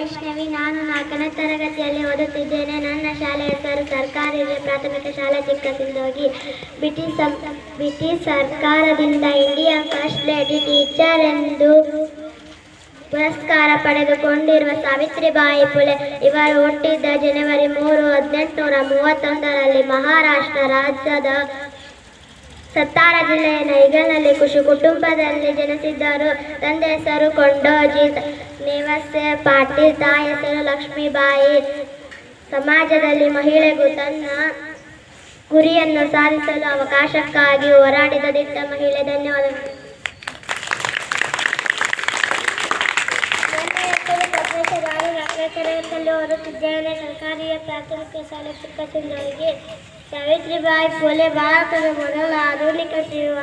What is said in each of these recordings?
ವೈಷ್ಣವಿ, ನಾನು ನಾಲ್ಕನೇ ತರಗತಿಯಲ್ಲಿ ಓದುತ್ತಿದ್ದೇನೆ. ನನ್ನ ಶಾಲೆ ಹೆಸರು ಸರ್ಕಾರಿ ಪ್ರಾಥಮಿಕ ಶಾಲೆ ಚಿಕ್ಕಸಿಂದೋಗಿ ಬ್ರಿಟಿಷ್ ಸಂ- ಬ್ರಿಟಿಷ್ ಸರ್ಕಾರದಿಂದ ಇಂಡಿಯಾ ಫಸ್ಟ್ ಲೇಡಿ ಟೀಚರ್ ಎಂದು ಪುರಸ್ಕಾರ ಪಡೆದುಕೊಂಡಿರುವ ಸಾವಿತ್ರಿಬಾಯಿ ಫುಲೆ ಇವರು ಹುಟ್ಟಿದ್ದ ಜನವರಿ ಮೂರು, ಹದಿನೆಂಟುನೂರ ಮೂವತ್ತೊಂದರಲ್ಲಿ ಮಹಾರಾಷ್ಟ್ರ ರಾಜ್ಯದ ಸತ್ತಾರ ಜಿಲ್ಲೆಯ ನೈಗಲ್ನಲ್ಲಿ ಖುಷಿ ಕುಟುಂಬದಲ್ಲಿ ಜನಿಸಿದ್ದರು. ತಂದೆ ಹೆಸರು ಕೊಂಡೋಜಿ ನೇವಸೆ ಪಾಟೀಲ್, ತಾಯಿ ಹೆಸರು ಲಕ್ಷ್ಮೀಬಾಯಿ. ಸಮಾಜದಲ್ಲಿ ಮಹಿಳೆಗೂ ತನ್ನ ಗುರಿಯನ್ನು ಸಾಧಿಸಲು ಅವಕಾಶಕ್ಕಾಗಿ ಹೋರಾಡಿದ ದಿಟ್ಟ ಮಹಿಳೆ. ಧನ್ಯವಾದಗಳು. ಪ್ರಾಥಮಿಕ ಶಾಲೆ ಚಿಕ್ಕಸಿಂದರಿಗೆ ಸಾವಿತ್ರಿಬಾಯಿ ಫುಲೆ ಭಾರತದ ಮೊದಲ ಆಧುನಿಕ ಶಿವ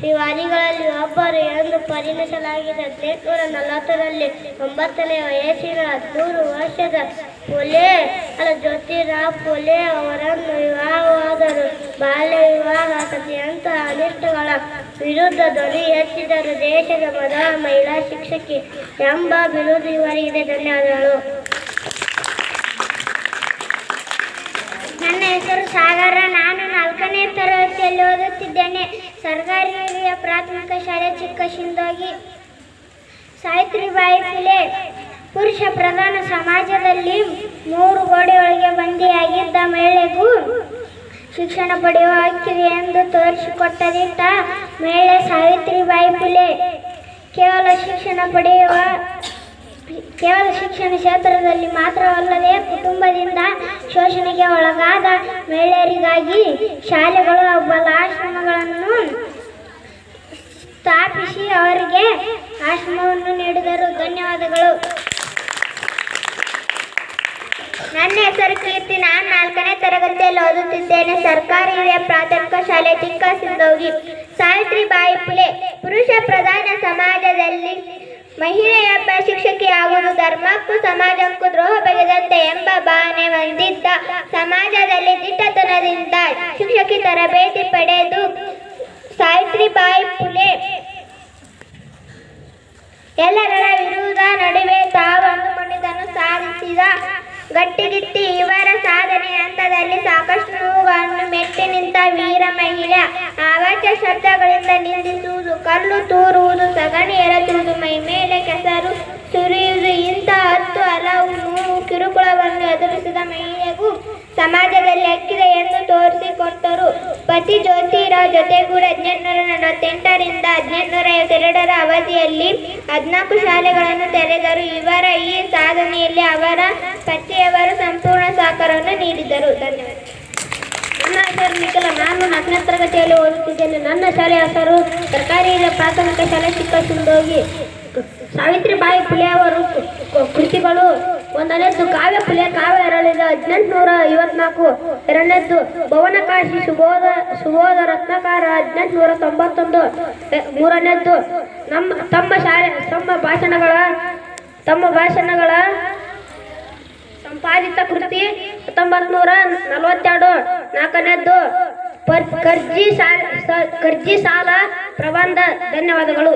ಶಿವಾನಿಗಳಲ್ಲಿ ಒಬ್ಬರು ಎಂದು ಪರಿಗಣಿಸಲಾಗಿದೆ ಹದಿನೆಂಟುನೂರ ನಲವತ್ತರಲ್ಲಿ ಒಂಬತ್ತನೇ ವಯಸ್ಸಿನ ಹದಿಮೂರು ವರ್ಷದ ಫುಲೆ ಅಲ್ಲ ಜ್ಯೋತಿರಾವ್ ಫುಲೆ ಅವರನ್ನು ವಿವಾಹವಾದರು. ಬಾಲ್ಯ ವಿವಾಹ ಅತ್ಯಂತ ಅನಿಷ್ಟಗಳ ವಿರುದ್ಧ ಧ್ವನಿ ಎತ್ತಿದರು. ದೇಶದ ಮೊದಲ ಮಹಿಳಾ ಶಿಕ್ಷಕಿ ಎಂಬ ಬಿರುದು ಇವರಿಗೆ ಧನ್ಯವಾದಗಳು. ಸಾಗರ, ನಾನು ನಾಲ್ಕನೇ ತರಗತಿಯಲ್ಲಿ ಓದುತ್ತಿದ್ದೇನೆ. ಸರ್ಕಾರಿ ಹಿರಿಯ ಪ್ರಾಥಮಿಕ ಶಾಲೆ ಚಿಕ್ಕ ಶಿಂದೋಗಿ. ಸಾವಿತ್ರಿಬಾಯಿ ಫುಲೆ, ಪುರುಷ ಪ್ರಧಾನ ಸಮಾಜದಲ್ಲಿ ಮೂರು ಗೋಡೆಯೊಳಗೆ ಬಂದಿಯಾಗಿದ್ದ ಮಹಿಳೆಗೂ ಶಿಕ್ಷಣ ಪಡೆಯುವ ಹಕ್ಕಿದೆ ಎಂದು ತೋರಿಸಿಕೊಟ್ಟದಿದ್ದ ಮಹಿಳೆ ಸಾವಿತ್ರಿಬಾಯಿ ಫುಲೆ. ಕೇವಲ ಶಿಕ್ಷಣ ಪಡೆಯುವ ಕೇವಲ ಶಿಕ್ಷಣ ಕ್ಷೇತ್ರದಲ್ಲಿ ಮಾತ್ರವಲ್ಲದೆ ಕುಟುಂಬದಿಂದ ಶೋಷಣೆಗೆ ಒಳಗಾದ ಮಹಿಳೆಯರಿಗಾಗಿ ಶಾಲೆಗಳು ಬಲಾಶ್ರಮಗಳನ್ನು ಸ್ಥಾಪಿಸಿ ಅವರಿಗೆ ಆಶ್ರಮವನ್ನು ನೀಡಿದರು. ಧನ್ಯವಾದಗಳು. ನನ್ನ ಹೆಸರು ಕೀರ್ತಿ. ನಾನು ನಾಲ್ಕನೇ ತರಗತಿಯಲ್ಲಿ ಓದುತ್ತಿದ್ದೇನೆ. ಸರ್ಕಾರಿ ಹಿರಿಯ ಪ್ರಾಥಮಿಕ ಶಾಲೆ ಚಿಕ್ಕಸಿಂದೋಗಿ ಸಿಂಧೋಗಿ ಸಾವಿತ್ರಿ ಬಾಯಿ ಸಮಾಜದಲ್ಲಿ ಮಹಿಳೆಯೊಬ್ಬ ಶಿಕ್ಷಕಿಯಾಗುವುದು ಧರ್ಮಕ್ಕೂ ಸಮಾಜಕ್ಕೂ ದ್ರೋಹ ಬಗೆದಂತೆ ಎಂಬ ಭಾವನೆ ಹೊಂದಿದ್ದ ಸಮಾಜದಲ್ಲಿ ದಿಟ್ಟತನದಿಂದ ಶಿಕ್ಷಕಿ ತರಬೇತಿ ಪಡೆದು ಸಾವಿತ್ರಿಬಾಯಿ ಫುಲೆ ಎಲ್ಲರ ವಿರುದ್ಧ ನಡುವೆ ತಾವು ಅಂದುಕೊಂಡಿದ್ದನ್ನು ಸಾಧಿಸಿದ ಗಟ್ಟಿಗಿಟ್ಟಿ ಇವರ ಸಾಧನೆ ಹಂತದಲ್ಲಿ ಸಾಕಷ್ಟು ನೋವುಗಳನ್ನು ಮೆಟ್ಟಿ ನಿಂತ ವೀರ ಮಹಿಳೆ ಅವಾಚ್ಯ ಶಬ್ದಗಳಿಂದ ನಿಂದಿಸುವುದು ಕಲ್ಲು ತೂರುವುದು, ಸಗಣಿ ಎರಚುವುದು, ಮೈ ಮೇಲೆ ಕೆಸರು ಸುರಿಯುವುದು, ಇಂಥ ಹತ್ತು ಹಲವು ನೋವು ಕಿರುಕುಳವನ್ನು ಎದುರಿಸಿದ ಮಹಿಳೆಗೂ ಸಮಾಜದಲ್ಲಿ ಅಕ್ಕಿದೆ ಎಂದು ತೋರಿಸಿಕೊಟ್ಟರು. ಪತಿ ಜ್ಯೋತಿರಾವ್ ಜೊತೆಗೂಡಿ ಹದಿನೆಂಟುನೂರ ನಲವತ್ತೆಂಟರಿಂದ ಹದಿನೆಂಟುನೂರ ಐವತ್ತೆರಡರ ಅವಧಿಯಲ್ಲಿ ಹದಿನಾಲ್ಕು ಶಾಲೆಗಳನ್ನು ತೆರೆದರು. ಇವರ ಈ ಸಾಧನೆಯಲ್ಲಿ ಅವರ ಪತಿಯವರು ಸಂಪೂರ್ಣ ಸಹಕಾರವನ್ನು ನೀಡಿದರು. ಧನ್ಯವಾದ. ನನ್ನ ನಿಖಿಲ, ನಾನು ನಾಲ್ಕನೇ ತರಗತಿಯಲ್ಲಿ ಓದುತ್ತಿದ್ದೇನೆ. ನನ್ನ ಶಾಲೆಯ ಹೆಸರು ಸರ್ಕಾರಿ ಪ್ರಾಥಮಿಕ ಶಾಲೆ ಚಿಕ್ಕಸುಂದೋಗಿ. ಸಾವಿತ್ರಿಬಾಯಿ ಫುಲೆ ಅವರು ಕೃತಿಗಳು. ಒಂದನೇದ್ದು ಕಾವ್ಯ ಪುಲೆ, ಕಾವ್ಯ ಎರಳಿದ ಹದಿನೆಂಟುನೂರ ಐವತ್ನಾಲ್ಕು. ಎರಡನೇದ್ದು ಭವನಕಾಶಿ ಸುಬೋಧ ಸುಬೋಧ ರತ್ನಕಾರ, ಹದಿನೆಂಟುನೂರ ತೊಂಬತ್ತೊಂದು. ಮೂರನೇದ್ದು ನಮ್ಮ, ತಮ್ಮ ಶಾಲೆ, ತಮ್ಮ ಭಾಷಣಗಳ ತಮ್ಮ ಭಾಷಣಗಳ ಸಂಪಾದಿತ ಕೃತಿ ಹತ್ತೊಂಬತ್ತು ನೂರ ನಲವತ್ತೆರಡು. ನಾಲ್ಕನೇದ್ದು ಕರ್ಜಿ ಸಾಲ ಕರ್ಜಿ ಸಾಲ ಪ್ರಬಂಧ. ಧನ್ಯವಾದಗಳು.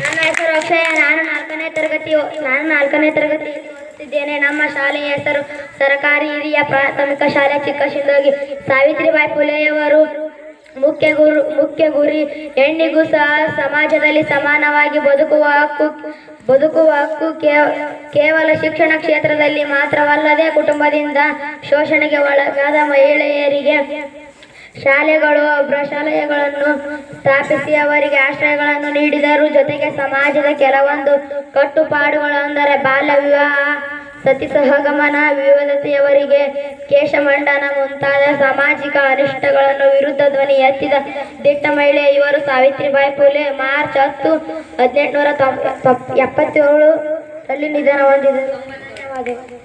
ನನ್ನ ಹೆಸರು ಅಕ್ಷಯ, ನಾನು ನಾಲ್ಕನೇ ತರಗತಿ ನಾನು ನಾಲ್ಕನೇ ತರಗತಿ ಓದುತ್ತಿದ್ದೇನೆ. ನಮ್ಮ ಶಾಲೆಯ ಹೆಸರು ಸರ್ಕಾರಿ ಹಿರಿಯ ಪ್ರಾಥಮಿಕ ಶಾಲೆ ಚಿಕ್ಕ ಚಿಕ್ಕಶಿಂದೋಗಿ. ಸಾವಿತ್ರಿಬಾಯಿ ಫುಲೆಯವರು ಮುಖ್ಯ ಗುರು, ಮುಖ್ಯ ಗುರಿ, ಹೆಣ್ಣಿಗೂ ಸಹ ಸಮಾಜದಲ್ಲಿ ಸಮಾನವಾಗಿ ಬದುಕುವ ಹಕ್ಕು ಬದುಕುವ ಹಕ್ಕು ಕೇವಲ ಶಿಕ್ಷಣ ಕ್ಷೇತ್ರದಲ್ಲಿ ಮಾತ್ರವಲ್ಲದೆ ಕುಟುಂಬದಿಂದ ಶೋಷಣೆಗೆ ಒಳಗಾದ ಮಹಿಳೆಯರಿಗೆ ಶಾಲೆಗಳು ಪ್ರಶಾಲಯಗಳನ್ನು ಸ್ಥಾಪಿಸಿ ಅವರಿಗೆ ಆಶ್ರಯಗಳನ್ನು ನೀಡಿದರು. ಜೊತೆಗೆ ಸಮಾಜದ ಕೆಲವೊಂದು ಕಟ್ಟುಪಾಡುಗಳು ಅಂದರೆ ಬಾಲ್ಯ ವಿವಾಹ, ಸತಿ ಸಹಗಮನ, ವಿವಿಧತೆಯವರಿಗೆ ಕೇಶಮಂಡನ ಮುಂತಾದ ಸಾಮಾಜಿಕ ಅನಿಷ್ಟಗಳನ್ನು ವಿರುದ್ಧ ಧ್ವನಿ ಎತ್ತಿದ ದಿಟ್ಟ ಮಹಿಳೆ ಇವರು ಸಾವಿತ್ರಿಬಾಯಿ ಫುಲೆ ಮಾರ್ಚ್ ಹತ್ತು, ಹದಿನೆಂಟುನೂರ ಎಪ್ಪತ್ತೇಳು ಅಲ್ಲಿ ನಿಧನ ಧನ್ಯವಾದಗಳು